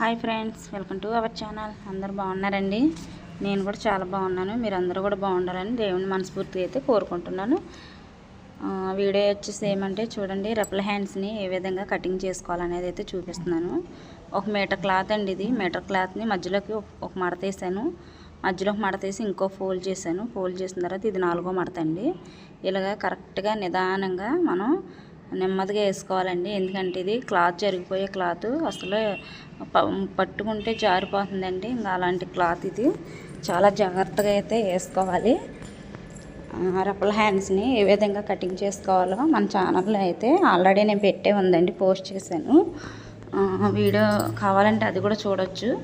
Hi friends welcome to our channel. అందరు బాగున్నారండి? నేను కూడా చాలా బాగున్నాను. మీరు అందరూ కూడా బాగుండాలని దేవుని మనస్ఫూర్తిగా అయితే కోరుకుంటున్నాను. వీడియో వచ్చేసి ఏమంటే చూడండి రెప్ల హ్యాండ్స్ని ఏ విధంగా కటింగ్ చేసుకోవాలనేది అయితే చూపిస్తున్నాను. ఒక మీటర్ క్లాత్ అండి ఇది. మీటర్ క్లాత్ని మధ్యలోకి ఒక- మడత వేసాను. మధ్యలో ఒక మడత వేసి ఇంకో ఫోల్డ్ చేశాను. ఫోల్డ్ చేసిన తర్వాత ఇది నాలుగో మడత అండి. ఇలాగ కరెక్ట్గా నిదానంగా మనం నెమ్మదిగా వేసుకోవాలండి. ఎందుకంటే ఇది క్లాత్ జరిగిపోయే క్లాత్. అసలు ప- పట్టుకుంటే జారిపోతుందండి. ఇంకా అలాంటి క్లాత్ ఇది. చాలా జాగ్రత్తగా అయితే వేసుకోవాలి. రప్పల హ్యాండ్స్ని ఏ విధంగా కటింగ్ చేసుకోవాలో మన ఛానల్లో అయితే ఆల్రెడీ నేను పెట్టే ఉందండి. పోస్ట్ చేశాను. వీడియో కావాలంటే అది కూడా చూడొచ్చు.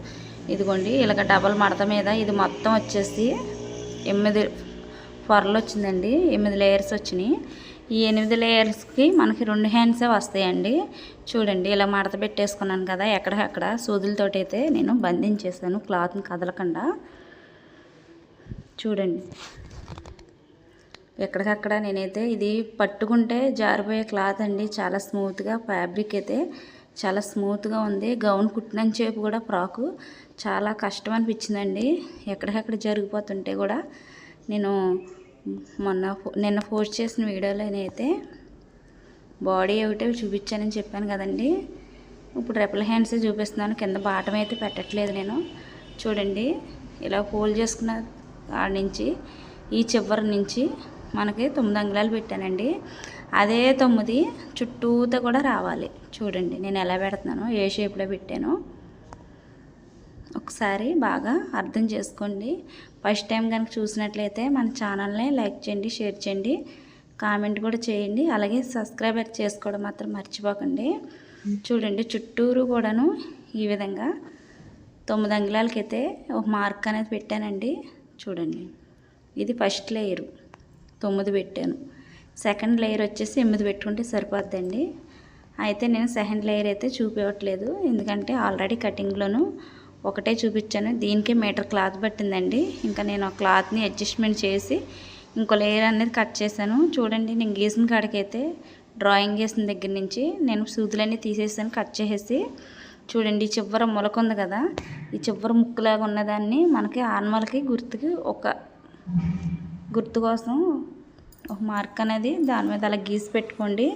ఇదిగోండి ఇలాగ డబల్ మడత మీద ఇది మొత్తం వచ్చేసి ఎనిమిది పొరలు వచ్చిందండి. ఎనిమిది లేయర్స్ వచ్చినాయి. ఈ ఎనిమిది లేయర్స్కి మనకి రెండు హ్యాండ్సే వస్తాయండి. చూడండి ఇలా మడత పెట్టేసుకున్నాను కదా ఎక్కడికక్కడ సూదులతోటి అయితే నేను బంధించేసాను క్లాత్ని కదలకుండా. చూడండి ఎక్కడికక్కడ నేనైతే ఇది పట్టుకుంటే జారిపోయే క్లాత్ అండి. చాలా స్మూత్గా ఫ్యాబ్రిక్ అయితే చాలా స్మూత్గా ఉంది. గౌన్ కుట్టినంచేపు కూడా ఫ్రాకు చాలా కష్టం అనిపించిందండి. ఎక్కడికక్కడ జరిగిపోతుంటే కూడా నేను మొన్న నిన్న పోస్ట్ చేసిన వీడియోలోనైతే బాడీ ఒకటే చూపించానని చెప్పాను కదండి. ఇప్పుడు రెపల్ హ్యాండ్స్ చూపిస్తున్నాను. కింద బాటం అయితే పెట్టట్లేదు నేను. చూడండి ఇలా ఫోల్డ్ చేసుకున్న ఆడ నుంచి ఈ చివరి నుంచి మనకి తొమ్మిది అంగుళాలు పెట్టానండి. అదే తొమ్మిది చుట్టూతో కూడా రావాలి. చూడండి నేను ఎలా పెడుతున్నాను ఏ షేప్లో పెట్టాను. ఒకసారి బాగా అర్థం చేసుకోండి. ఫస్ట్ టైం కనుక చూసినట్లయితే మన ఛానల్ని లైక్ చేయండి షేర్ చేయండి కామెంట్ కూడా చేయండి. అలాగే సబ్స్క్రైబర్ చేసుకోవడం మాత్రం మర్చిపోకండి. చూడండి చుట్టూరు కూడాను ఈ విధంగా తొమ్మిది అంగుళాలకైతే ఒక మార్క్ అనేది పెట్టానండి. చూడండి ఇది ఫస్ట్ లేయరు. తొమ్మిది పెట్టాను. సెకండ్ లేయర్ వచ్చేసి ఎనిమిది పెట్టుకుంటే సరిపోద్దండి. అయితే నేను సెకండ్ లేయర్ అయితే చూపించట్లేదు ఎందుకంటే ఆల్రెడీ కటింగ్లోనూ ఒకటే చూపించాను. దీనికి మీటర్ క్లాత్ పట్టిందండి. ఇంకా నేను ఆ క్లాత్ని అడ్జస్ట్మెంట్ చేసి ఇంకో లేయర్ అనేది కట్ చేశాను. చూడండి నేను గీసిన కాడికైతే డ్రాయింగ్ గీసిన దగ్గర నుంచి నేను సూదులన్నీ తీసేసాను కట్ చేసేసి. చూడండి ఈ చివర మొలక ఉంది కదా ఈ చివర ముక్కులాగా ఉన్నదాన్ని మనకి ఆన్మలకి గుర్తుకి ఒక గుర్తు కోసం ఒక మార్క్ అనేది దాని మీద అలా గీసి పెట్టుకోండి.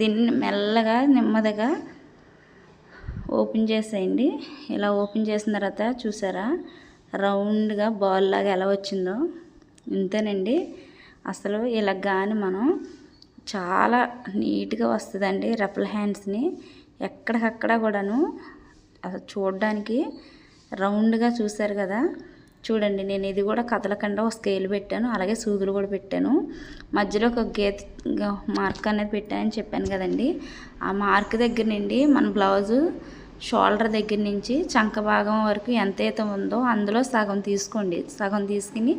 దీన్ని మెల్లగా నెమ్మదిగా ఓపెన్ చేసేయండి. ఇలా ఓపెన్ చేసిన తర్వాత చూసారా? రౌండ్గా బాల్ లాగా ఎలా వచ్చిందో. ఇంతేనండి. అసలు ఇలా కానీ మనం చాలా నీట్గా వస్తుందండి రఫల్ హ్యాండ్స్ని. ఎక్కడికక్కడ కూడాను అసలు చూడడానికి రౌండ్గా చూశారు కదా. చూడండి నేను ఇది కూడా కదలకుండా ఒక స్కేల్ పెట్టాను. అలాగే సూదులు కూడా పెట్టాను. మధ్యలో ఒక గీత మార్క్ అనేది పెట్టానని చెప్పాను కదండి. ఆ మార్క్ దగ్గర నుండి మన బ్లౌజు షోల్డర్ దగ్గర నుంచి చంక భాగం వరకు ఎంత ఉందో అందులో సగం తీసుకోండి. సగం తీసుకుని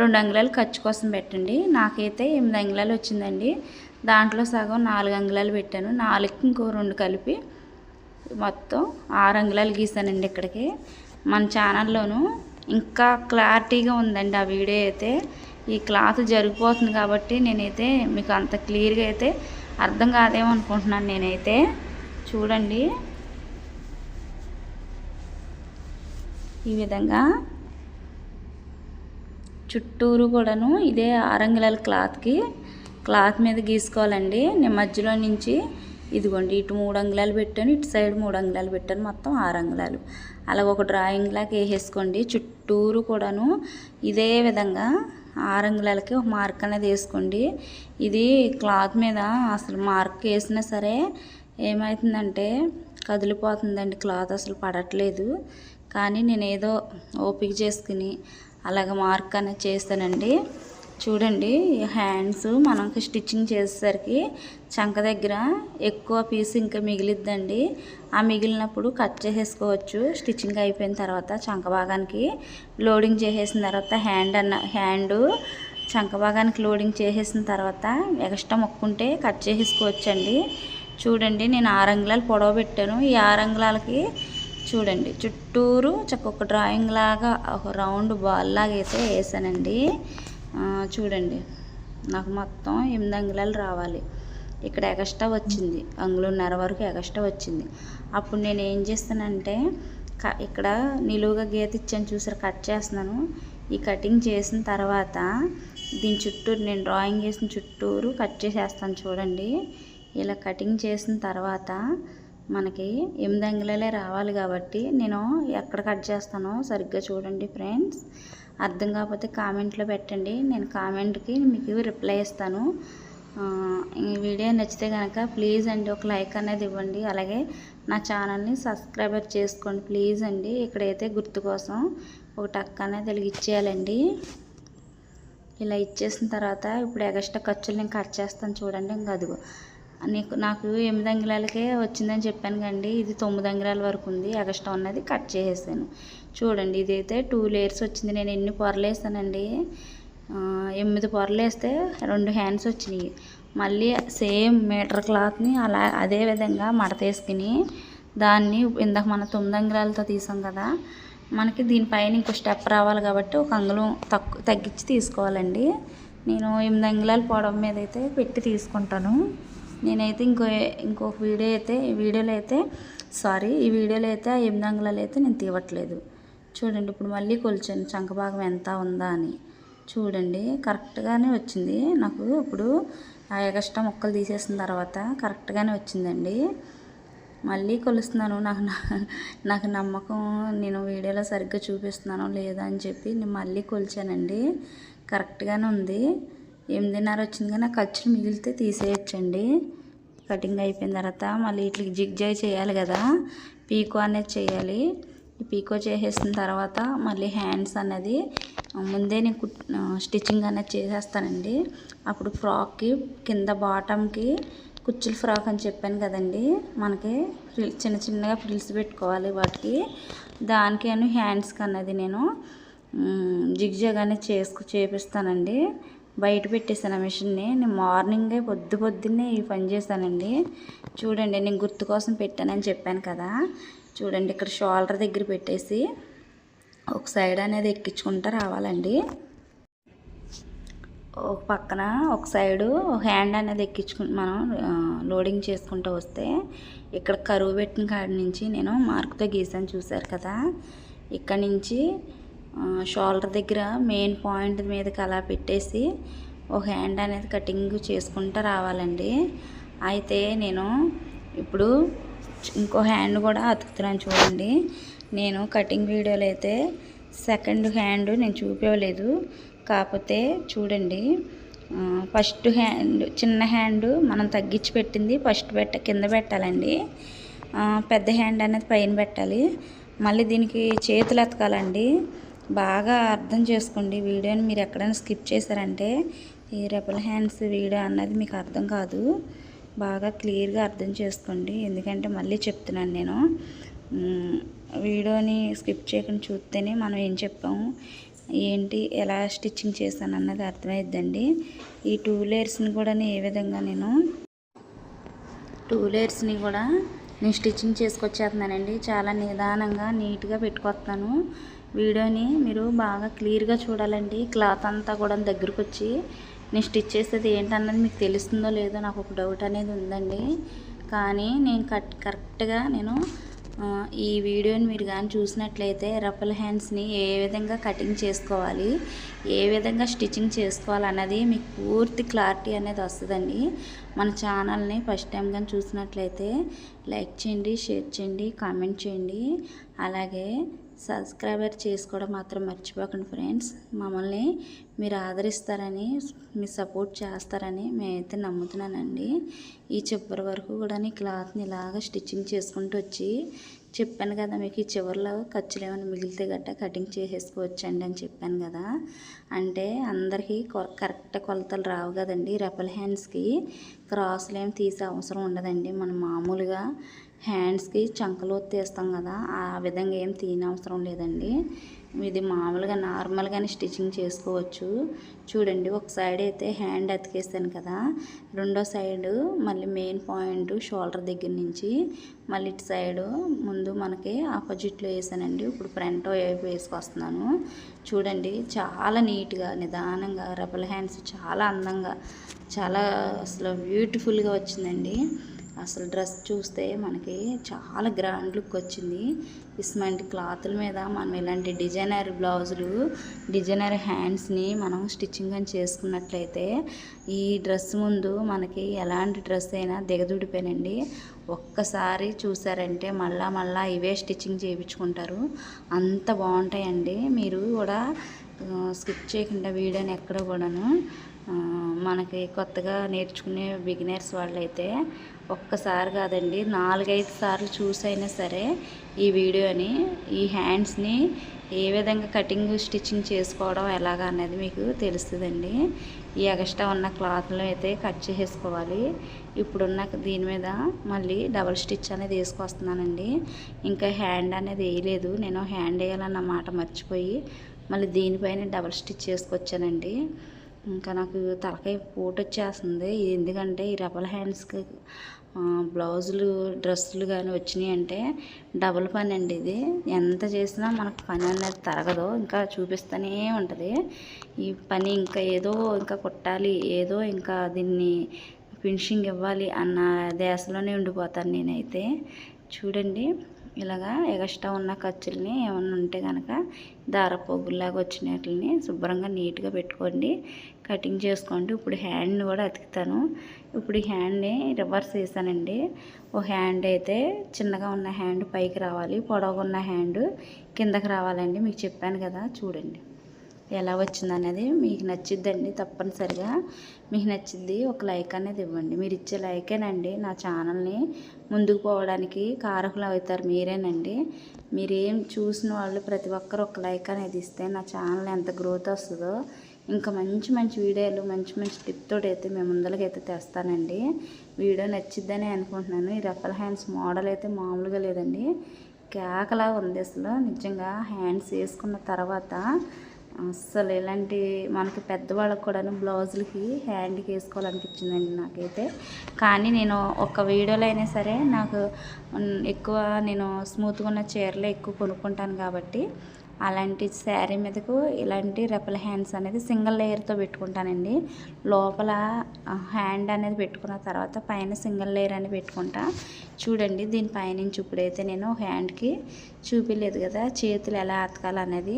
రెండు అంగుళాలు ఖర్చు కోసం పెట్టండి. నాకైతే ఎనిమిది అంగుళాలు వచ్చిందండి. దాంట్లో సగం నాలుగు అంగుళాలు పెట్టాను. నాలుగు ఇంకో రెండు కలిపి మొత్తం ఆరు అంగుళాలు గీసానండి ఇక్కడికి. మన ఛానల్లోనూ ఇంకా క్లారిటీగా ఉందండి ఆ వీడియో అయితే. ఈ క్లాత్ జరిగిపోతుంది కాబట్టి నేనైతే మీకు అంత క్లియర్గా అయితే అర్థం కాదేమో అనుకుంటున్నాను నేనైతే. చూడండి. ఈ విధంగా చుట్టూరు కూడాను ఇదే ఆరంగిలాల క్లాత్కి క్లాత్ మీద గీసుకోవాలండి. నేను మధ్యలో నుంచి ఇదిగోండి ఇటు మూడు అంగుళాలు పెట్టాను ఇటు సైడ్ మూడు అంగుళాలు పెట్టాను మొత్తం ఆరు అంగుళాలు. అలాగ ఒక డ్రాయింగ్ లాగా వేసేసుకోండి. చుట్టూరు కూడాను ఇదే విధంగా ఆరు అంగుళాలకి ఒక మార్క్ అనేది వేసుకోండి. ఇది క్లాత్ మీద అసలు మార్క్ వేసినా సరే ఏమవుతుందంటే కదిలిపోతుందండి క్లాత్ అసలు పడట్లేదు. కానీ నేను ఏదో ఓపిక చేసుకుని అలాగ మార్క్ అనేది చేస్తానండి. చూడండి హ్యాండ్స్ మనకి స్టిచ్చింగ్ చేసేసరికి చంక దగ్గర ఎక్కువ పీస్ ఇంకా మిగిలిద్దండి. ఆ మిగిలినప్పుడు కట్ చేసేసుకోవచ్చు. స్టిచ్చింగ్ అయిపోయిన తర్వాత చంక భాగానికి లోడింగ్ చేసేసిన తర్వాత హ్యాండ్ అన్న హ్యాండు చంక భాగానికి లోడింగ్ చేసేసిన తర్వాత ఎక్స్ట్రా మొక్కుంటే కట్ చేసేసుకోవచ్చండి. చూడండి నేను ఆరు అంగుళాలు పొడవ పెట్టాను. ఈ ఆరు అంగుళాలకి చూడండి చుట్టూరు చక్క ఒక డ్రాయింగ్ లాగా ఒక రౌండ్ బాల్ లాగా అయితే వేసానండి. చూడండి నాకు మొత్తం ఎనిమిది అంగుళాలు రావాలి. ఇక్కడ ఎగస్ట్రా వచ్చింది అంగుళన్నర వరకు ఎగస్ట్రా వచ్చింది. అప్పుడు నేను ఏం చేస్తానంటే క- ఇక్కడ నిలువుగా గీత ఇచ్చాను చూసారు కట్ చేస్తున్నాను. ఈ కటింగ్ చేసిన తర్వాత దీని చుట్టూరు నేను డ్రాయింగ్ చేసిన చుట్టూరు కట్ చేసేస్తాను చూడండి. ఇలా కటింగ్ చేసిన తర్వాత మనకి ఎనిమిది అంగుళాలే రావాలి కాబట్టి నేను ఎక్కడ కట్ చేస్తానో సరిగ్గా చూడండి ఫ్రెండ్స్. అర్థం కాకపోతే కామెంట్లో పెట్టండి. నేను కామెంట్కి మీకు రిప్లై ఇస్తాను. ఈ వీడియో నచ్చితే కనుక ప్లీజ్ అండి ఒక లైక్ అనేది ఇవ్వండి. అలాగే నా ఛానల్ని సబ్స్క్రైబర్ చేసుకోండి ప్లీజ్ అండి. ఇక్కడైతే గుర్తు కోసం ఒక టక్ అనేది వెలిగిచ్చేయాలండి ఇలా ఇచ్చేసిన తర్వాత ఇప్పుడు ఎగస్ట్రా ఖర్చులు నేను కట్ చేస్తాను చూడండి. ఇంకా అదిగో నీకు నాకు ఎనిమిది అంగిరాలకే వచ్చిందని చెప్పాను కండి. ఇది తొమ్మిది అంగిరాల వరకు ఉంది. ఎగస్ట్రా ఉన్నది కట్ చేసేసాను. చూడండి ఇదైతే టూ లేయర్స్ వచ్చింది. నేను ఎన్ని పొరలు వేసానండి? ఎనిమిది పొరలు వేస్తే రెండు హ్యాండ్స్ వచ్చినాయి. మళ్ళీ సేమ్ మీటర్ క్లాత్ని అలా అదే విధంగా మడత వేసుకుని దాన్ని ఇందాక మన తొమ్మిది అంగిరాలతో తీసాం కదా మనకి దీనిపైన ఇంకో స్టెప్ రావాలి కాబట్టి ఒక అంగుళం తక్కువ తగ్గించి తీసుకోవాలండి. నేను ఎనిమిది అంగుళాల పొడవు మీద అయితే పెట్టి తీసుకుంటాను. నేనైతే ఇంకో ఇంకొక వీడియో అయితే ఈ వీడియోలో అయితే సారీ ఈ వీడియోలో అయితే ఆ ఎనిమిది అంగుళాలు అయితే నేను తీవట్లేదు చూడండి ఇప్పుడు మళ్ళీ కొలిచాను చంక భాగం ఎంత ఉందా అని. చూడండి కరెక్ట్గానే వచ్చింది. నాకు ఇప్పుడు ఆ ఎగస్ట్రా ముక్కలు తీసేసిన తర్వాత కరెక్ట్గానే వచ్చిందండి. మళ్ళీ కొలుస్తున్నాను. నాకు నా- నాకు నమ్మకం నేను వీడియోలో సరిగ్గా చూపిస్తున్నానో లేదా అని చెప్పి నేను మళ్ళీ కొలిచానండి. కరెక్ట్గానే ఉంది. ఎనిమిదిన్నర వచ్చింది కానీ ఆ ఖర్చులు మిగిలితే తీసేయచ్చండి. కటింగ్ అయిపోయిన తర్వాత మళ్ళీ వీటికి జిగ్జాయ్ చేయాలి కదా. పీకో అనేది చేయాలి. పీకో చేసేసిన తర్వాత మళ్ళీ హ్యాండ్స్ అనేది ముందే నేను స్టిచ్చింగ్ అనేది చేసేస్తానండి. అప్పుడు ఫ్రాక్కి కింద బాటమ్కి కుచ్చుల ఫ్రాక్ అని చెప్పాను కదండి. మనకి చిన్న చిన్నగా ఫ్రిల్స్ పెట్టుకోవాలి వాటికి. దానికి అని హ్యాండ్స్కి అన్నది నేను జిగ్జాగ్ అనేది చేసుకు చేపిస్తానండి. బయట పెట్టేసాను ఆ మిషన్ని. నేను మార్నింగే పొద్దు పొద్దున్నే ఈ పని చేశానండి. చూడండి నేను గుర్తు కోసం పెట్టానని చెప్పాను కదా. చూడండి ఇక్కడ షోల్డర్ దగ్గర పెట్టేసి ఒక సైడ్ అనేది ఎక్కించుకుంటూ రావాలండి. ఒక పక్కన ఒక సైడు హ్యాండ్ అనేది ఎక్కించుకు మనం లోడింగ్ చేసుకుంటూ వస్తే ఇక్కడ కరువు పెట్టిన కాడి నుంచి నేను మార్కుతో గీసాను చూశారు కదా. ఇక్కడ నుంచి షోల్డర్ దగ్గర మెయిన్ పాయింట్ మీదకి అలా పెట్టేసి ఒక హ్యాండ్ అనేది కటింగ్ చేసుకుంటూ రావాలండి. అయితే నేను ఇప్పుడు ఇంకో హ్యాండ్ కూడా అతుకుతున్నాను చూడండి. నేను కటింగ్ వీడియోలో అయితే సెకండ్ హ్యాండ్ నేను చూపించలేదు కాకపోతే చూడండి ఫస్ట్ హ్యాండ్ చిన్న హ్యాండ్ మనం తగ్గించి పెట్టింది ఫస్ట్ పెట్ట కింద పెట్టాలండి. పెద్ద హ్యాండ్ అనేది పైన పెట్టాలి. మళ్ళీ దీనికి చేతులు ఎతకాలండి బాగా అర్థం చేసుకోండి. వీడియోని మీరు ఎక్కడైనా స్కిప్ చేశారంటే ఈ రెపల్ హ్యాండ్స్ వీడియో అన్నది మీకు అర్థం కాదు. బాగా క్లియర్గా అర్థం చేసుకోండి. ఎందుకంటే మళ్ళీ చెప్తున్నాను నేను. వీడియోని స్కిప్ చేయకుండా చూస్తేనే మనం ఏం చెప్పాము ఏంటి? ఎలా స్టిచ్చింగ్ చేశాను అన్నది అర్థమైద్దండి. ఈ టూ లేయర్స్ని కూడా ఏ విధంగా నేను టూ లేయర్స్ని కూడా నేను స్టిచ్చింగ్ చేసుకొచ్చేస్తున్నానండి. చాలా నిదానంగా నీట్గా పెట్టుకొస్తాను. వీడియోని మీరు బాగా క్లియర్గా చూడాలండి. క్లాత్ అంతా కూడా దగ్గరకు వచ్చి నేను స్టిచ్ చేసేది ఏంటన్నది మీకు తెలుస్తుందో లేదో నాకు ఒక డౌట్ అనేది ఉందండి. కానీ నేను కట్ కరెక్ట్గా నేను ఈ వీడియోని మీరు కానీ చూసినట్లయితే రఫల్ హ్యాండ్స్ని ఏ విధంగా కటింగ్ చేసుకోవాలి ఏ విధంగా స్టిచ్చింగ్ చేసుకోవాలి అన్నది మీకు పూర్తి క్లారిటీ అనేది వస్తుందండి. మన ఛానల్ని ఫస్ట్ టైం కానీ చూసినట్లయితే లైక్ చేయండి షేర్ చేయండి కామెంట్ చేయండి. అలాగే సబ్స్క్రైబర్ చేసుకోవడం మాత్రం మర్చిపోకండి ఫ్రెండ్స్. మమ్మల్ని మీరు ఆదరిస్తారని మీ సపోర్ట్ చేస్తారని మేమైతే నమ్ముతున్నానండి. ఈ చివరి వరకు కూడా ఈ క్లాత్ని ఇలాగ స్టిచ్చింగ్ చేసుకుంటూ వచ్చి చెప్పాను కదా మీకు ఈ చివరిలో ఖర్చులు ఏమైనా మిగిలితే గట్ట కటింగ్ చేసేసుకోవచ్చండి అని చెప్పాను కదా. అంటే అందరికీ కొ- కరెక్ట్ కొలతలు రావు కదండి. రెపల్ హ్యాండ్స్కి క్రాసులు ఏమి తీసే అవసరం ఉండదండి. మనం మామూలుగా హ్యాండ్స్కి చంకలో తీస్తాం కదా ఆ విధంగా ఏం తీయనవసరం లేదండి. ఇది మామూలుగా నార్మల్గానే స్టిచ్చింగ్ చేసుకోవచ్చు. చూడండి ఒక సైడ్ అయితే హ్యాండ్ అతికేస్తాను కదా రెండో సైడ్ మళ్ళీ మెయిన్ పాయింట్ షోల్డర్ దగ్గర నుంచి మళ్ళీ ఇటు సైడు ముందు మనకి ఆపోజిట్లో వేసానండి. ఇప్పుడు ఫ్రంట్ వైపు వేసుకొస్తున్నాను. చూడండి చాలా నీట్గా నిదానంగా రబల్ హ్యాండ్స్ చాలా అందంగా చాలా అసలు బ్యూటిఫుల్గా వచ్చిందండి. అసలు డ్రెస్ చూస్తే మనకి చాలా గ్రాండ్ లుక్ వచ్చింది. ఇస్మంటి క్లాతుల మీద మనం ఇలాంటి డిజైనర్ బ్లౌజులు డిజైనర్ హ్యాండ్స్ని మనం స్టిచ్చింగ్ అని చేసుకున్నట్లయితే ఈ డ్రెస్ ముందు మనకి ఎలాంటి డ్రెస్ అయినా దిగదుడిపోయినండి. ఒక్కసారి చూసారంటే మళ్ళా మళ్ళా ఇవే స్టిచ్చింగ్ చేయించుకుంటారు. అంత బాగుంటాయండి. మీరు కూడా స్కిప్ చేయకుండా వీడియోని ఎక్కడ కూడాను మనకి కొత్తగా నేర్చుకునే బిగినర్స్ వాళ్ళైతే ఒక్కసారి కాదండి నాలుగైదు సార్లు చూసైనా సరే ఈ వీడియోని ఈ హ్యాండ్స్ని ఏ విధంగా కటింగ్ స్టిచ్చింగ్ చేసుకోవడం ఎలాగా అనేది మీకు తెలుస్తుందండి. ఈ ఎగస్ట్రా ఉన్న క్లాత్లో అయితే కట్ చేసేసుకోవాలి. ఇప్పుడున్న దీని మీద మళ్ళీ డబల్ స్టిచ్ అనేది వేసుకొస్తున్నానండి. ఇంకా హ్యాండ్ అనేది వేయలేదు. నేను హ్యాండ్ వేయాలన్న మాట మర్చిపోయి మళ్ళీ దీనిపైన డబల్ స్టిచ్ చేసుకొచ్చానండి ఇంకా నాకు తలకాయ పోటు వచ్చేస్తుంది ఎందుకంటే ఈ రబల్ హ్యాండ్స్కి బ్లౌజులు డ్రెస్సులు కానీ వచ్చినాయి అంటే డబుల్ పని అండి ఇది. ఎంత చేసినా మనకు పని అనేది తరగదు. ఇంకా చూపిస్తూనే ఉంటుంది. ఈ పని ఇంకా ఏదో ఇంకా కుట్టాలి ఏదో ఇంకా దీన్ని ఫినిషింగ్ ఇవ్వాలి అన్న దేశంలోనే ఉండిపోతాను నేనైతే. చూడండి ఇలాగా ఎగస్ట్రా ఉన్న ఖర్చుల్ని ఏమన్నా ఉంటే కనుక దారపోగుల్లాగా వచ్చినట్లని శుభ్రంగా నీట్గా పెట్టుకోండి. కటింగ్ చేసుకోండి ఇప్పుడు హ్యాండ్ని కూడా అతుకుతాను. ఇప్పుడు ఈ హ్యాండ్ని రివర్స్ వేసానండి ఓ హ్యాండ్ అయితే చిన్నగా ఉన్న హ్యాండ్ పైకి రావాలి. పొడవుగా ఉన్న హ్యాండ్ కిందకి రావాలండి. మీకు చెప్పాను కదా చూడండి. ఎలా వచ్చింది అనేది మీకు నచ్చిద్దండి తప్పనిసరిగా. మీకు నచ్చిద్ది ఒక లైక్ అనేది ఇవ్వండి. మీరు ఇచ్చే లైకేనండి. నా ఛానల్ని ముందుకు పోవడానికి కారకులు అవుతారు మీరేనండి. మీరేం చూసిన వాళ్ళు ప్రతి ఒక్కరు ఒక లైక్ అనేది ఇస్తే నా ఛానల్ ఎంత గ్రోత్ వస్తుందో ఇంకా మంచి మంచి వీడియోలు మంచి మంచి టిప్తో అయితే మేము ముందరకైతే తెస్తానండి. వీడియో నచ్చిద్దని అనుకుంటున్నాను. ఈ రఫల్ హ్యాండ్స్ మోడల్ అయితే మామూలుగా లేదండి. కేకలా ఉంది అసలు. నిజంగా హ్యాండ్స్ వేసుకున్న తర్వాత అస్సలు ఇలాంటి మనకి పెద్దవాళ్ళకి కూడా బ్లౌజులకి హ్యాండ్కి వేసుకోవాలనిపించిందండి నాకైతే. కానీ నేను ఒక వీడియోలో అయినా సరే నాకు ఎక్కువ నేను స్మూత్గా ఉన్న చీరలే ఎక్కువ కొనుక్కుంటాను కాబట్టి అలాంటి శారీ మీదకు ఇలాంటి రెపల్ హ్యాండ్స్ అనేది సింగిల్ లేయర్తో పెట్టుకుంటానండి. లోపల హ్యాండ్ అనేది పెట్టుకున్న తర్వాత పైన సింగిల్ లేయర్ అని పెట్టుకుంటా. చూడండి దీని పైనుంచి ఇప్పుడైతే నేను హ్యాండ్కి చూపించలేదు కదా చేతులు ఎలా అతకాలనేది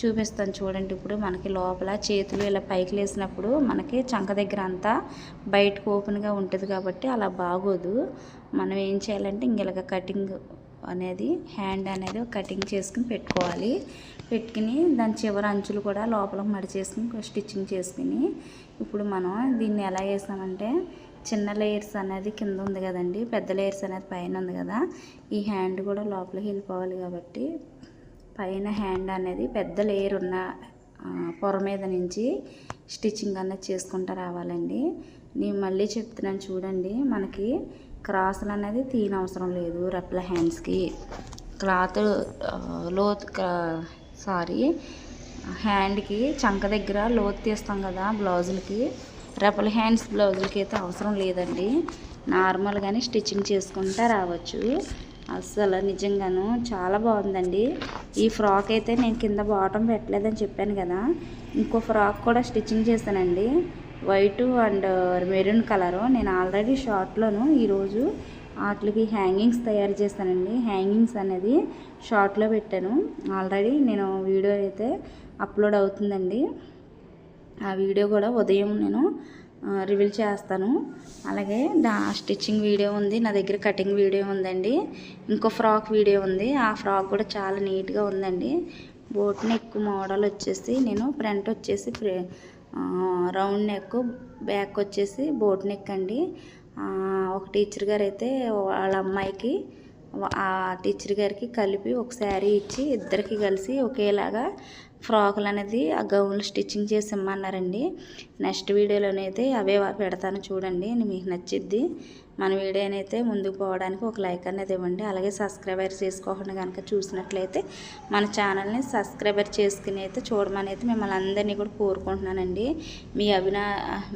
చూపిస్తాను చూడండి. ఇప్పుడు మనకి లోపల చేతులు ఇలా పైకి లేసినప్పుడు మనకి చంక దగ్గర అంతా బయటకు ఓపెన్గా ఉంటుంది కాబట్టి అలా బాగోదు. మనం ఏం చేయాలంటే ఇంక ఇలాగ కటింగ్ అనేది హ్యాండ్ అనేది కటింగ్ చేసుకుని పెట్టుకోవాలి. పెట్టుకుని దాని చివరి అంచులు కూడా లోపల మడిచేసుకుని స్టిచ్చింగ్ చేసుకుని ఇప్పుడు మనం దీన్ని ఎలా వేసామంటే చిన్న లేయర్స్ అనేది కింద ఉంది కదండి పెద్ద లేయర్స్ అనేది పైన ఉంది కదా ఈ హ్యాండ్ కూడా లోపలికి వెళ్ళిపోవాలి కాబట్టి పైన హ్యాండ్ అనేది పెద్ద లేయర్ ఉన్న పొర మీద నుంచి స్టిచ్చింగ్ అనేది చేసుకుంటూ రావాలండి. నేను మళ్ళీ చెప్తున్నాను చూడండి మనకి క్రాసులు అనేది తీయనవసరం లేదు. రెప్ల హ్యాండ్స్కి క్లాత్ లోత్ సారీ హ్యాండ్కి చంక దగ్గర లోత్ తీస్తాం కదా బ్లౌజులకి. రెపల్ హ్యాండ్స్ బ్లౌజులకి అయితే అవసరం లేదండి. నార్మల్గానే స్టిచ్చింగ్ చేసుకుంటా రావచ్చు. అస్సలు నిజంగాను చాలా బాగుందండి. ఈ ఫ్రాక్ అయితే నేను కింద బాటం పెట్టలేదని చెప్పాను కదా. ఇంకో ఫ్రాక్ కూడా స్టిచ్చింగ్ చేశానండి. White and maroon colour. నేను ఆల్రెడీ షార్ట్లోను ఈరోజు వాటికి హ్యాంగింగ్స్ తయారు చేస్తానండి. హ్యాంగింగ్స్ అనేది షార్ట్లో పెట్టాను. ఆల్రెడీ నేను వీడియో అయితే అప్లోడ్ అవుతుందండి. ఆ వీడియో కూడా ఉదయం నేను రివీల్ చేస్తాను. అలాగే దా స్టిచ్చింగ్ వీడియో ఉంది. నా దగ్గర కటింగ్ వీడియో ఉందండి. ఇంకో ఫ్రాక్ వీడియో ఉంది. ఆ ఫ్రాక్ కూడా చాలా నీట్గా ఉందండి. బోట్ నెక్ మోడల్ వచ్చేసి నేను ఫ్రంట్ వచ్చేసి రౌండ్ నెక్ బ్యాక్ వచ్చేసి బోట్ నెక్ అండి. ఒక టీచర్ గారు అయితే వాళ్ళ అమ్మాయికి ఆ టీచర్ గారికి కలిపి ఒక శారీ ఇచ్చి ఇద్దరికి కలిసి ఒకేలాగా ఫ్రాకులు అనేది ఆ గౌన్లు స్టిచ్చింగ్ చేసి ఇమ్మన్నారండి. నెక్స్ట్ వీడియోలోనైతే అవే పెడతాను చూడండి మీకు నచ్చిద్ది. మన వీడియోనైతే ముందుకు పోవడానికి ఒక లైక్ అనేది ఇవ్వండి. అలాగే సబ్స్క్రైబర్ చేసుకోకుండా కనుక చూసినట్లయితే మన ఛానల్ని సబ్స్క్రైబర్ చేసుకుని అయితే చూడమని అయితే మిమ్మల్ని అందరినీ కూడా కోరుకుంటున్నానండి. మీ అభినా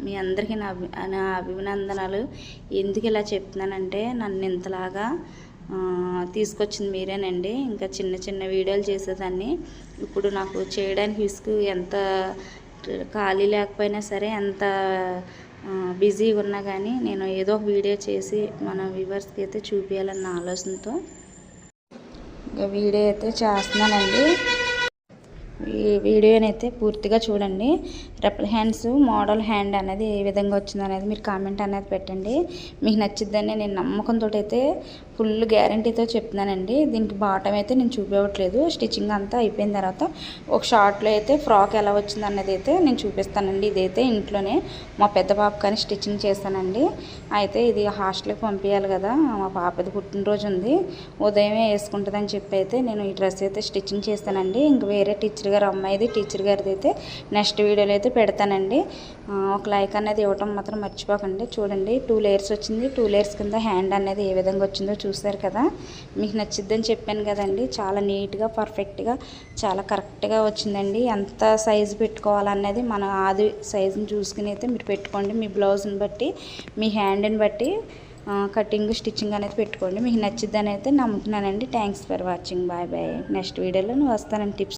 మీ అందరికీ నా అభి నా అభినందనలు. ఎందుకు ఇలా చెప్తున్నానంటే నన్ను ఇంతలాగా తీసుకొచ్చింది మీరేనండి. ఇంకా చిన్న చిన్న వీడియోలు చేసేదాన్ని. ఇప్పుడు నాకు చేయడానికి విసుగు ఎంత ఖాళీ లేకపోయినా సరే ఎంత బిజీగా ఉన్నా కానీ నేను ఏదో ఒక వీడియో చేసి మన వ్యూవర్స్కి అయితే చూపించాలన్న ఆలోచనతో ఇంకా వీడియో అయితే చేస్తున్నానండి. ఈ వీడియోని అయితే పూర్తిగా చూడండి. రెపల్ హ్యాండ్స్ మోడల్ హ్యాండ్ అనేది ఏ విధంగా వచ్చింది అనేది మీరు కామెంట్ అనేది పెట్టండి. మీకు నచ్చిద్దని నేను నమ్మకంతో అయితే ఫుల్ గ్యారంటీతో చెప్తున్నానండి. దీనికి బాటం అయితే నేను చూపించట్లేదు స్టిచ్చింగ్ అంతా అయిపోయిన తర్వాత ఒక షార్ట్లో అయితే ఫ్రాక్ ఎలా వచ్చింది అన్నది అయితే నేను చూపిస్తానండి. ఇదైతే ఇంట్లోనే మా పెద్ద పాప కానీ స్టిచ్చింగ్ చేస్తానండి అయితే ఇది హాస్టల్కి పంపించాలి కదా. మా పాపది పుట్టినరోజు ఉంది. ఉదయమే వేసుకుంటుందని చెప్పి అయితే నేను ఈ డ్రెస్ అయితే స్టిచ్చింగ్ చేస్తానండి. ఇంక వేరే టీచర్ గారు అమ్మాయిది టీచర్ గారిది అయితే నెక్స్ట్ వీడియోలో అయితే పెడతానండి. ఒక లైక్ అనేది ఇవ్వటం మాత్రం మర్చిపోకండి. చూడండి టూ లేయర్స్ వచ్చింది. టూ లేయర్స్ కింద హ్యాండ్ అనేది ఏ విధంగా వచ్చిందో చూసారు కదా? మీకు నచ్చిద్దని చెప్పాను కదండి. చాలా నీట్గా పర్ఫెక్ట్గా చాలా కరెక్ట్గా వచ్చిందండి. ఎంత సైజు పెట్టుకోవాలన్నది మన ఆది సైజుని చూసుకుని అయితే మీరు పెట్టుకోండి. మీ బ్లౌజ్ని బట్టి మీ హ్యాండ్ని బట్టి కటింగ్ స్టిచ్చింగ్ అనేది పెట్టుకోండి. మీకు నచ్చిద్దని అయితే నమ్ముతున్నానండి. Thanks for watching. Bye bye. Next వీడియోలో నువ్వు వస్తానండి టిప్స్